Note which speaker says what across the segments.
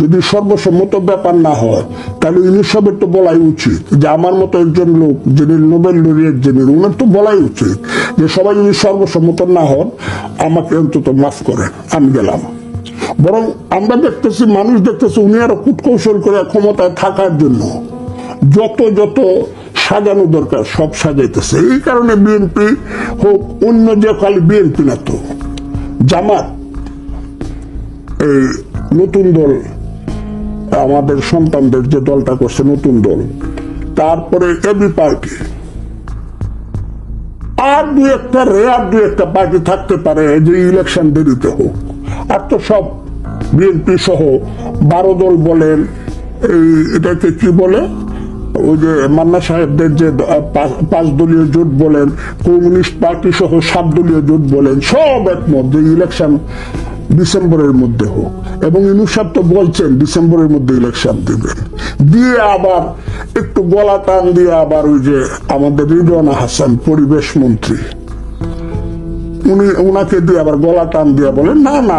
Speaker 1: যদি সর্বসম্মত ব্যাপার না হয়, তাহলে ইউনিসেফের তো বলাই উচিত যে আমার মতো একজন লোক, যিনি নোবেল লরিয়েট যিনি উনার তো বলাই উচিত যে সবাই যদি সর্বসম্মত না হন, আমাকে অন্তত মাফ করেন। আমি গেলাম। বরং আমরা দেখতেছি, মানুষ দেখতেছি উনি আরও কূটকৌশল করে ক্ষমতায় থাকার জন্য যত যত সাজানো দরকার সব সাজাইতেছে। এই কারণে বিএনপি হোক, অন্য যে খালি বিএনপি না তো, জামাত, এই নতুন দল আমাদের সন্তানদের যে দলটা করছে, নতুন দল। তারপরে এবি পার্টি আর দু একটা রেয়ার দু একটা পার্টি থাকতে পারে যে ইলেকশন দেরিতে হোক। আর তো সব বিএনপি সহ বারো দল বলেন, এই এটাকে কি বলে? ওই যে মান্না সাহেবদের যে পাঁচ- দলীয় জোট বলেন, কমিউনিস্ট পার্টি সহ সাত দলীয় জোট বলেন, সব একমত যে ইলেকশন ডিসেম্বরের মধ্যে হোক। এবং ইনুসাব তো বলছেন ডিসেম্বরের মধ্যে ইলেকশন দিবেন। দিয়ে আবার একটু গলা টান দিয়ে আবার ওই যে আমাদের রিজওয়ানা হাসান পরিবেশ মন্ত্রী, উনি ওনাকে দিয়ে আবার গলা টান দিয়ে বলেন, না না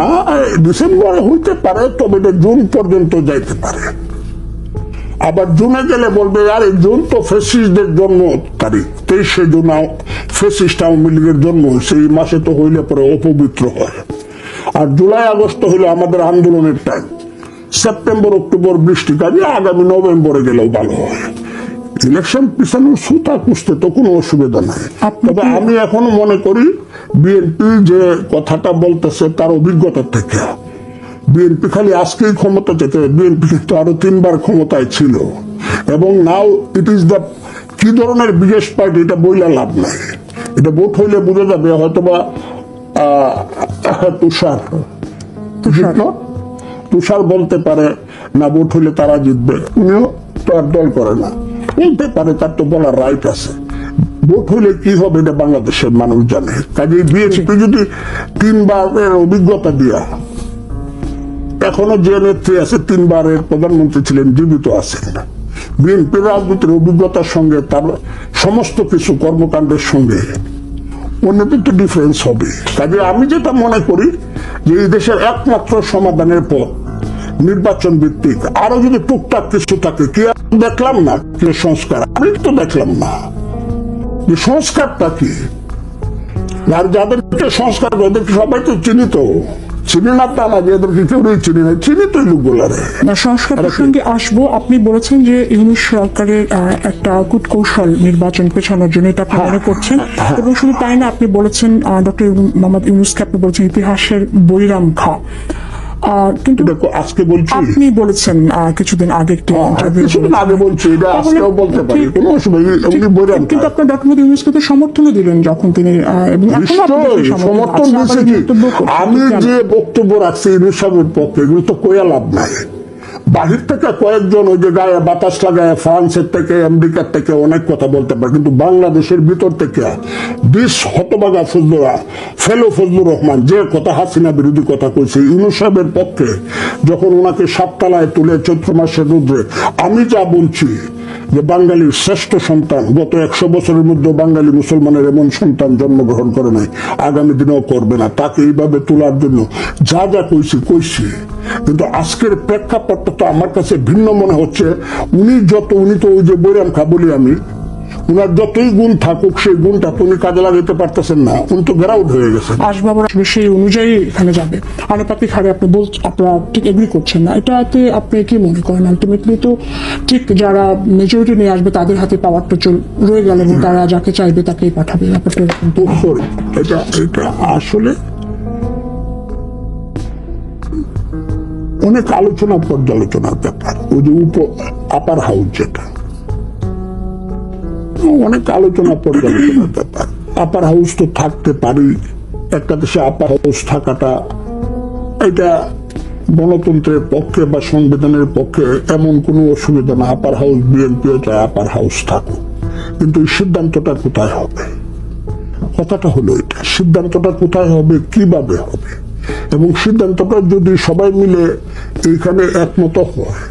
Speaker 1: ডিসেম্বরে হইতে পারে, তবে এটা জুন পর্যন্ত যাইতে পারে। আবার জুনে গেলে বলবে, আরে, জুন তো ফেসিসদের জন্ম তারিখ, তেইশে জুন ফেসিস্ট আওয়ামী লীগের জন্ম, সেই মাসে তো হইলে পরে অপবিত্র হয়। আর জুলাই আগস্ট হইলে আমাদের আন্দোলনের টাইম সেপ্টেম্বর অক্টোবর বৃষ্টি কাজে আগামী নভেম্বরে গেলেও ভালো হয়। ইলেকশন পিছানোর সুতা কুষতে তো কোনো অসুবিধা নাই। তবে আমি এখনও মনে করি বিএনপি যে কথাটা বলতেছে তার অভিজ্ঞতা থেকে। বিএনপি খালি আজকেই ক্ষমতা যেতে বিএনপি কিন্তু আরও তিনবার ক্ষমতায় ছিল। এবং নাও ইট ইজ দ্য কি ধরনের বিশেষ পার্টি এটা বইলা লাভ নাই। এটা ভোট হইলে বোঝা যাবে হয়তোবা তুষার। জিতলো। তুষার বলতে পারে না ভোট হইলে তারা জিতবে। উনিও তো আর দল করে না। বলতে পারে তার তো বলার রাইট আছে। ভোট হইলে কি হবে এটা বাংলাদেশের মানুষ জানে। কাজে বিএনপি যদি তিনবারের অভিজ্ঞতা দিয়া এখনও যে নেত্রী আছে তিনবারের প্রধানমন্ত্রী ছিলেন জীবিত আছেন। বিএনপি রাজনীতির অভিজ্ঞতার সঙ্গে তার সমস্ত কিছু কর্মকাণ্ডের সঙ্গে অন্যদের তো ডিফারেন্স হবে। কাজে আমি যেটা মনে করি যে এই দেশের একমাত্র সমাধানের পথ নির্বাচন ভিত্তিক। আরও যদি টুকটাক কিছু থাকে, কি দেখলাম না? কি সংস্কার? আমি তো দেখলাম না। যে সংস্কারটা কি? আর যাদেরকে সংস্কার করে ওদেরকে সবাই তো চিনি তো। চিনি না তা না যে এদেরকে কেউই চিনি না চিনি তো লোকগুলারে।
Speaker 2: সংস্কার প্রসঙ্গে আসব। আপনি বলেছেন যে সরকারের আহ, একটা কূটকৌশল নির্বাচন পেছানোর জন্য এটা আপনি মনে করছেন। এবং শুধু তাই না আপনি বলেছেন ডক্টর মোহাম্মদ ইউনুসকে আপনি বলেছেন ইতিহাসের বৈরাম খা কিন্তু
Speaker 1: দেখো আজকে বলছি
Speaker 2: আপনি বলেছেন কিছুদিন আগে একটি interview
Speaker 1: কিছুদিন আগে বলছি এটা আজকেও বলতে পারি কোনো অসুবিধা উনি বলেন
Speaker 2: কিন্তু আপনার ডক্টর মোদী ইউনুসকে সমর্থনও দিলেন যখন তিনি
Speaker 1: সমর্থন
Speaker 2: দিয়েছি।
Speaker 1: আমি যে বক্তব্য রাখছি ইনুসাবের পক্ষে এগুলো তো কোয়া লাভ নাই। বাহির থেকে কয়েকজন ওই যে গায়ে বাতাস লাগায় ফ্রান্সের থেকে, আমেরিকার থেকে অনেক কথা বলতে পারে, কিন্তু বাংলাদেশের ভিতর থেকে বিশ হতবাগা ফজলুরা ফেলো ফজলুর রহমান, যে কথা হাসিনা বিরোধী কথা কইছে ইনুসাবের পক্ষে যখন ওনাকে সাততলায় তুলে চৈত্র মাসের রুদ্রে, আমি যা বলছি যে বাঙালির শ্রেষ্ঠ সন্তান, গত একশো বছরের মধ্যে বাঙালি মুসলমানের এমন সন্তান জন্মগ্রহণ করে নাই, আগামী দিনেও করবে না। তাকে এইভাবে তোলার জন্য যা যা কইছি কইছি। কিন্তু আজকের প্রেক্ষাপটটা তো আমার কাছে ভিন্ন মনে হচ্ছে। উনি যত, উনি তো ওই যে বৈরাম খা বলি আমি উনার যতই গুণ থাকুক সেই গুণটা উনি কাজে লাগাইতে পারতেছেন না। উনি তো গ্রাউড হয়ে
Speaker 2: আসবাবর আসবে সেই অনুযায়ী এখানে যাবে। হারে আপনি বল আপনারা ঠিক এগ্রি করছেন না। এটাতে আপনি কি মনে করেন? আলটিমেটলি তো ঠিক যারা মেজরিটি নিয়ে আসবে তাদের হাতে পাওয়ারটা চল রয়ে গেল এবং তারা যাকে চাইবে তাকেই পাঠাবে। ব্যাপারটা
Speaker 1: এটা এটা আসলে অনেক আলোচনা পর্যালোচনার ব্যাপার। ওই যে উপ আপার হাউস যেটা। অনেক আলোচনা পর্যালোচনার ব্যাপার আপার হাউস তো থাকতে পারি, একটা দেশে আপার হাউস থাকাটা, এটা গণতন্ত্রের পক্ষে বা সংবিধানের পক্ষে এমন কোনো অসুবিধা না। আপার হাউস বিএনপিও চায় আপার হাউস থাকুক। কিন্তু এই সিদ্ধান্তটা কোথায় হবে? কথাটা হলো এটা, সিদ্ধান্তটা কোথায় হবে, কীভাবে হবে? এবং সিদ্ধান্তটা যদি সবাই মিলে এইখানে একমত হয়,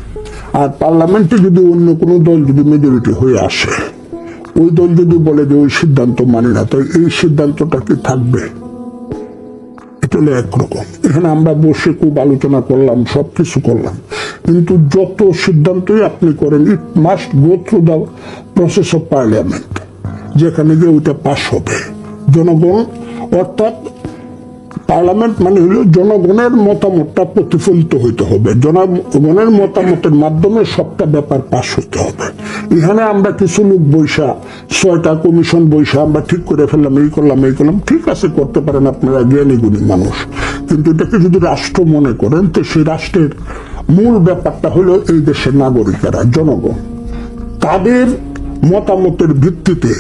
Speaker 1: আর পার্লামেন্টে যদি অন্য কোনো দল, যদি মেজরিটি হয়ে আসে ওই দল যদি বলে যে ওই সিদ্ধান্ত মানে না, তো এই সিদ্ধান্তটা কি থাকবে? এটা একরকম এখানে আমরা বসে খুব আলোচনা করলাম সবকিছু করলাম। কিন্তু যত সিদ্ধান্তই আপনি করেন it must go through the process of parliament যেখানে গিয়ে ওইটা পাশ হবে। জনগণ, অর্থাৎ পার্লামেন্ট মানে হলো জনগণের মতামতটা প্রতিফলিত হইতে হবে। জনগণের মতামতের মাধ্যমে সবটা ব্যাপার পাশ হইতে হবে। এখানে আমরা কিছু লোক বৈশা ছয়টা কমিশন বৈশা আমরা ঠিক করে ফেললাম, এই করলাম এই করলাম। ঠিক আছে, করতে পারেন আপনারা, জ্ঞানী গুণী মানুষ। কিন্তু এটাকে যদি রাষ্ট্র মনে করেন, তো সেই রাষ্ট্রের মূল ব্যাপারটা হলো এই দেশের নাগরিকেরা, জনগণ। তাদের মতামতের ভিত্তিতে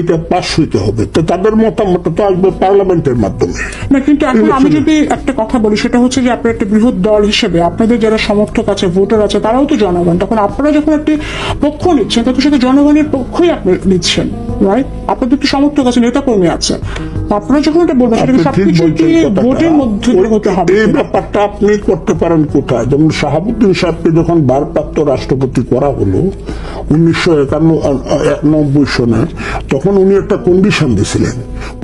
Speaker 1: এটা পাশ হইতে হবে। তো তাদের মতামত তো আসবে পার্লামেন্টের মাধ্যমে।
Speaker 2: না কিন্তু এখন আমি যদি একটা কথা বলি সেটা হচ্ছে যে আপনার একটা বৃহৎ দল হিসেবে আপনাদের যারা সমর্থক আছে ভোটার আছে তারাও তো জনগণ। তখন আপনারা যখন একটি পক্ষ নিচ্ছেন তখন সেটা জনগণের পক্ষই আপনি নিচ্ছেন রাইট আপনাদের তো সমর্থক আছে নেতা কর্মী আছে। আপনারা যখন এটা বলবেন সেটা সবকিছু
Speaker 1: কথাটা।
Speaker 2: ভোটের মধ্যে হতে হবে?
Speaker 1: এই ব্যাপারটা আপনি করতে পারেন কোথায়? যেমন শাহাবুদ্দিন সাহেবকে যখন ভারপ্রাপ্ত রাষ্ট্রপতি করা হলো উনিশশো একানব্বই সনে তখন উনি একটা কন্ডিশন দিয়েছিলেন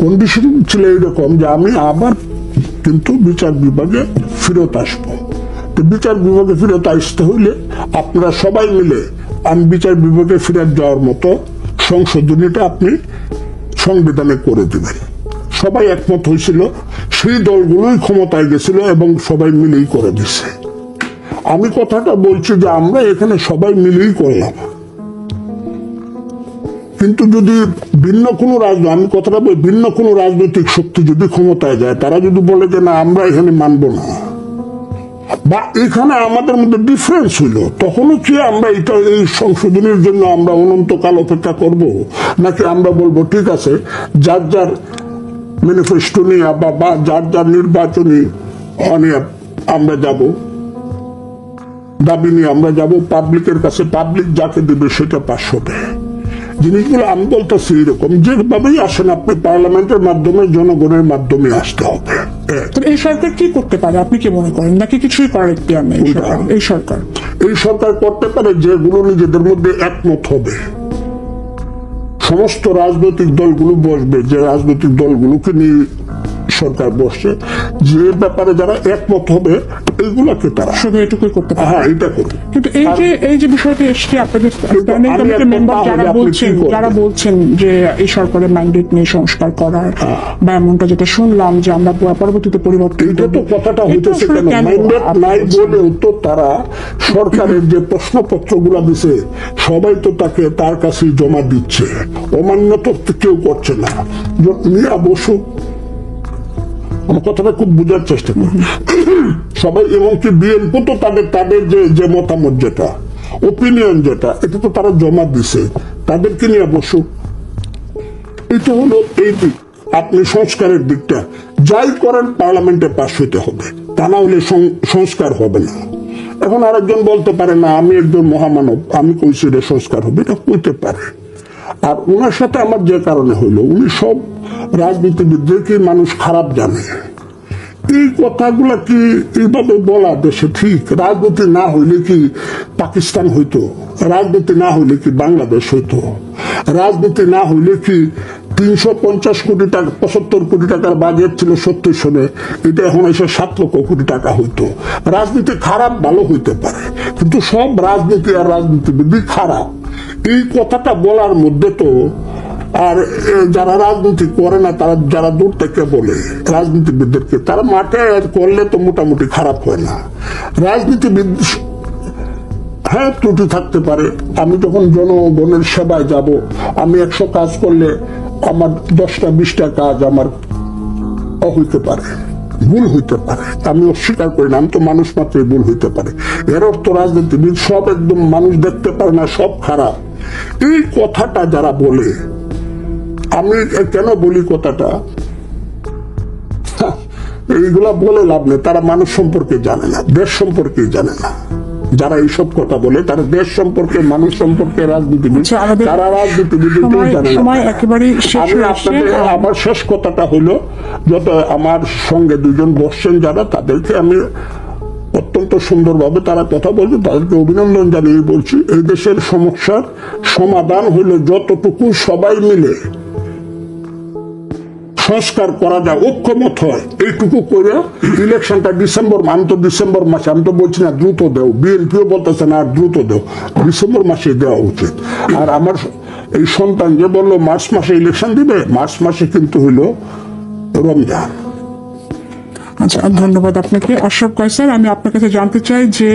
Speaker 1: কন্ডিশন ছিল যে আমি আবার কিন্তু বিচার বিভাগে ফেরত আসব। তো বিচার বিভাগে ফেরত আসতে হইলে আপনারা সবাই মিলে আমি বিচার বিভাগে ফেরত যাওয়ার মতো সংশোধনীটা আপনি সংবিধানে করে দিবেন। সবাই একমত হয়েছিল, সেই দলগুলোই ক্ষমতায় গেছিল এবং সবাই মিলেই করে দিছে। আমি কথাটা বলছি যে আমরা এখানে সবাই মিলেই করলাম। কিন্তু যদি ভিন্ন কোনো রাজনৈতিক, আমি কথাটা বলি, ভিন্ন কোনো রাজনৈতিক শক্তি যদি ক্ষমতায় যায়, তারা যদি বলে যে না, আমরা এখানে মানব না, বা এখানে আমাদের মধ্যে ডিফারেন্স হইল, তখনও কি আমরা এটা, এই সংশোধনের জন্য আমরা অনন্তকাল অপেক্ষা করব? নাকি আমরা বলব, ঠিক আছে, যার যার ম্যানিফেস্টো নিয়ে বা বা যার যার নির্বাচনী নিয়ে আমরা যাব। দাবি নিয়ে আমরা যাব পাবলিকের কাছে পাবলিক যাকে দেবে সেটা পাশ হবে। জিনিসগুলো আমি বলতেছি এরকম যেভাবেই আসেন আপনি পার্লামেন্টের মাধ্যমে জনগণের মাধ্যমে আসতে হবে।
Speaker 2: এই সরকার কি করতে পারে আপনি কি মনে করেন? নাকি কিছুই করার ইতিহার নেই এই সরকার। এই সরকার
Speaker 1: করতে পারে যেগুলো নিজেদের মধ্যে একমত হবে। সমস্ত রাজনৈতিক দলগুলো বসবে যে রাজনৈতিক দলগুলোকে নিয়ে সরকার বসছে যে ব্যাপারে যারা একমত হবে এইগুলাকে তারা
Speaker 2: শুধু এটুকুই করতে পারে
Speaker 1: হ্যাঁ এটা করবে
Speaker 2: কিন্তু এই যে এই যে বিষয়টি এসছে আপনাদের স্ট্যান্ডিং কমিটির মেম্বার যারা বলছেন যারা বলছেন যে এই সরকারের ম্যান্ডেট নিয়ে সংস্কার করার বা এমনটা যেটা শুনলাম যে আমরা পরবর্তীতে পরিবর্তন
Speaker 1: এটা তো কথাটা হইতেছে কেন? ম্যান্ডেট নাই বলেও তো তারা সরকারের যে প্রশ্নপত্রগুলা দিছে সবাই তো তাকে তার কাছে জমা দিচ্ছে। অমান্য তো কেউ করছে না। মিয়া বসু কথাটা খুব বোঝার চেষ্টা করি। সবাই বিএনপি তো তাদের তাদের যে মতামত যেটা ওপিনিয়ন যেটা, এটা তো তারা জমা দিছে। তাদেরকে নিয়ে বসুক এটা হলো এই দিক। আপনি সংস্কারের দিকটা। যাই করেন পার্লামেন্টে পাশ হইতে হবে। তা না হলে সংস্কার হবে না। এখন আরেকজন বলতে পারে, না, আমি একজন মহামানব। আমি কইছি সংস্কার হবে। এটা কইতে পারে। আর ওনার সাথে আমার যে কারণে হইল, উনি সব রাজনীতিবিদদেরকে মানুষ খারাপ জানে? এই কথাগুলা কি এইভাবে বলা দেশে ঠিক? রাজনীতি না হইলে কি পাকিস্তান হইতো? রাজনীতি না হইলে কি বাংলাদেশ হইতো? রাজনীতি না হইলে কি তিনশো পঞ্চাশ কোটি টাকা, পঁচাত্তর কোটি টাকার বাজেট ছিল সত্তর সনে। এটা এখন এসে সাত লক্ষ কোটি টাকা হইতো। রাজনীতি খারাপ, ভালো হইতে পারে। কিন্তু সব রাজনীতি আর রাজনীতিবিদই খারাপ। এই কথাটা বলার মধ্যে তো আর যারা রাজনীতি করে না, তারা যারা দূর থেকে বলে, রাজনীতিবিদদেরকে, তারা মাঠে করলে তো মোটামুটি খারাপ হয় না। রাজনীতিবিদ হ্যাঁ ত্রুটি থাকতে পারে। আমি যখন জনগণের সেবায় যাব, আমি একশো কাজ করলে আমার দশটা, বিশটা কাজ আমার হইতে পারে, ভুল হইতে পারে। আমি অস্বীকার করি না, আমি তো মানুষ মাত্রই ভুল হইতে পারে। এর অর্থ রাজনীতিবিদ সব একদম মানুষ দেখতে পারে না, সব খারাপ। এই কথাটা যারা বলে আমি কেন বলি কথাটা? এইগুলা বলে লাভ নেই তারা মানুষ সম্পর্কে জানে না দেশ সম্পর্কে জানে না। যারা এইসব কথা বলে তারা দেশ সম্পর্কে মানুষ সম্পর্কে রাজনীতিবিদ
Speaker 2: আচ্ছা,
Speaker 1: তারা রাজনীতিবিদ আমার শেষ কথাটা হইল যত আমার সঙ্গে দুজন বসছেন যারা তাদেরকে আমি অত্যন্ত সুন্দরভাবে তারা কথা বলছে তাদেরকে অভিনন্দন জানিয়ে বলছি। এই দেশের সমস্যার সমাধান হইল যতটুকু সবাই মিলে।
Speaker 3: সংস্কার করা যায়, ঐক্যমত হয়। এইটুকু করে ইলেকশনটা ডিসেম্বর আমি তো ডিসেম্বর মাসে, আমি তো বলছি না দ্রুত দেও। বিএনপিও বলতেছে না, আর দ্রুত দেও। ডিসেম্বর মাসে দেওয়া উচিত। আর আমার এই সন্তান যে বলল, মার্চ মাসে ইলেকশন দিবে, মার্চ মাসে কিন্তু হইল রমজান।
Speaker 2: আচ্ছা ধন্যবাদ আপনাকে। আশরাফ স্যার, আমি আপনার কাছে জানতে চাই যে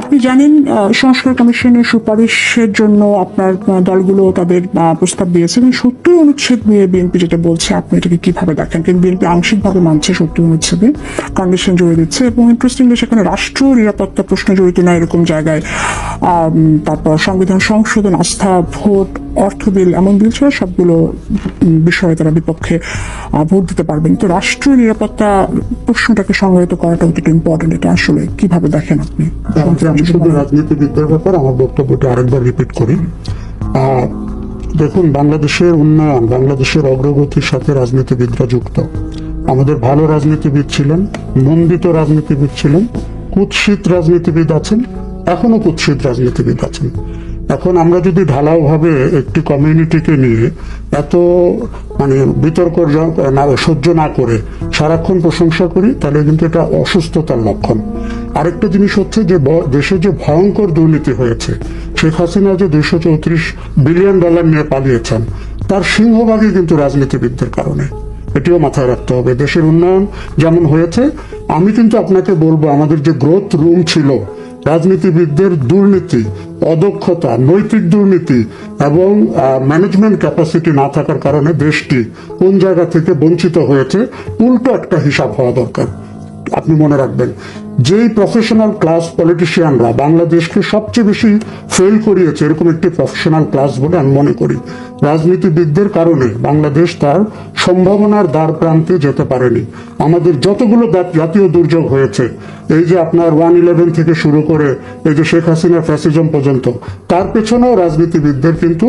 Speaker 2: আপনি জানেন সংস্কার কমিশনের সুপারিশের জন্য আপনার দলগুলো তাদের প্রস্তাব দিয়েছে এবং সত্যি অনুচ্ছেদ নিয়ে বিএনপি যেটা বলছে, আপনি এটাকে কীভাবে দেখেন? কিন্তু বিএনপি আংশিকভাবে মানছে সত্যি অনুচ্ছেদে? কন্ডিশন জড়িয়ে দিচ্ছে। এবং ইন্টারেস্টিংলি সেখানে রাষ্ট্র নিরাপত্তা প্রশ্ন জড়িত না এরকম জায়গায় তারপর সংবিধান সংশোধন, আস্থা, ভোট, অর্থ বিল এমন বিল ছাড়া সবগুলো বিষয়ে তারা বিপক্ষে ভোট দিতে পারবেন। তো রাষ্ট্রীয় নিরাপত্তা প্রশ্নটাকে সংজ্ঞায়িত করাটা অত্যন্ত ইম্পর্টেন্ট এটা আসলে কীভাবে দেখেন আপনি?
Speaker 3: আমি শুধু রাজনীতিবিদদের ব্যাপার আমার বক্তব্যটা আরেকবার রিপিট করি। দেখুন বাংলাদেশের উন্নয়ন বাংলাদেশের অগ্রগতির সাথে রাজনীতিবিদরা যুক্ত। আমাদের ভালো রাজনীতিবিদ ছিলেন নন্দিত রাজনীতিবিদ ছিলেন কুৎসিত রাজনীতিবিদ আছেন এখনও কুৎসিত রাজনীতিবিদ আছেন। এখন আমরা যদি ঢালাওভাবে একটি কমিউনিটিকে নিয়ে এত মানে বিতর্ক সহ্য না করে সারাক্ষণ প্রশংসা করি, তাহলে কিন্তু এটা অসুস্থতার লক্ষণ। আরেকটা জিনিস হচ্ছে যে দেশে যে ভয়ঙ্কর দুর্নীতি হয়েছে, শেখ হাসিনা যে দুইশো চৌত্রিশ বিলিয়ন ডলার নিয়ে পালিয়েছেন, তার সিংহভাগই কিন্তু রাজনীতিবিদদের কারণে। এটিও মাথায় রাখতে হবে। দেশের উন্নয়ন যেমন হয়েছে, আমি কিন্তু আপনাকে বলব, আমাদের যে গ্রোথ রুম ছিল রাজনীতিবিদদের দুর্নীতি, অদক্ষতা, নৈতিক দুর্নীতি এবং ম্যানেজমেন্ট ক্যাপাসিটি না থাকার কারণে দেশটি কোন জায়গা থেকে বঞ্চিত হয়েছে, উল্টো একটা হিসাব হওয়া দরকার। আপনি মনে রাখবেন যেই প্রফেশনাল ক্লাস পলিটিশিয়ানরা বাংলাদেশকে সবচেয়ে বেশি ফেল করিয়েছে, এরকম একটি প্রফেশনাল ক্লাস বলে আমি মনে করি। রাজনীতিবিদদের কারণে বাংলাদেশ তার সম্ভাবনার দ্বার প্রান্তে যেতে পারেনি। আমাদের যতগুলো জাতীয় দুর্যোগ হয়েছে, এই যে আপনার ওয়ান ইলেভেন থেকে শুরু করে এই যে শেখ হাসিনা ফ্যাসিজম পর্যন্ত, তার পেছনেও রাজনীতিবিদদের কিন্তু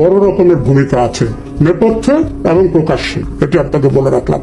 Speaker 3: বড় রকমের ভূমিকা আছে, নেপথ্যে এবং প্রকাশ্যে। এটি আপনাকে বলে রাখলাম।